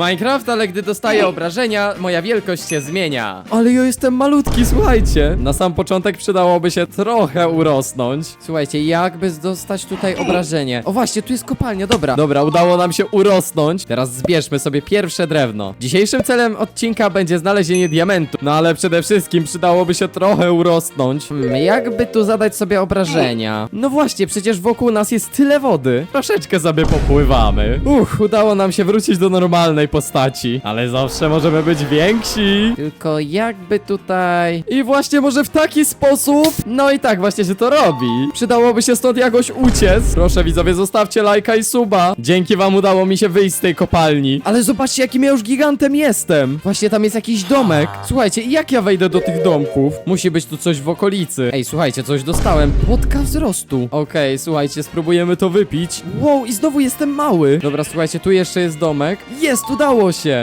Minecraft, ale gdy dostaję obrażenia, moja wielkość się zmienia. Ale ja jestem malutki, słuchajcie. Na sam początek przydałoby się trochę urosnąć. Słuchajcie, jakby dostać tutaj obrażenie? O właśnie, tu jest kopalnia, dobra. Dobra, udało nam się urosnąć. Teraz zbierzmy sobie pierwsze drewno. Dzisiejszym celem odcinka będzie znalezienie diamentu. No ale przede wszystkim przydałoby się trochę urosnąć. Hmm, jakby tu zadać sobie obrażenia? No właśnie, przecież wokół nas jest tyle wody. Troszeczkę sobie popływamy. Uch, udało nam się wrócić do normalnej postaci. Ale zawsze możemy być więksi. Tylko jakby tutaj... I właśnie może w taki sposób... No i tak właśnie się to robi. Przydałoby się stąd jakoś uciec. Proszę widzowie, zostawcie lajka i suba. Dzięki wam udało mi się wyjść z tej kopalni. Ale zobaczcie, jakim ja już gigantem jestem. Właśnie tam jest jakiś domek. Słuchajcie, jak ja wejdę do tych domków? Musi być tu coś w okolicy. Ej, słuchajcie, coś dostałem. Płotka wzrostu. Okej, słuchajcie, spróbujemy to wypić. Wow, i znowu jestem mały. Dobra, słuchajcie, tu jeszcze jest domek. Jest, udało się.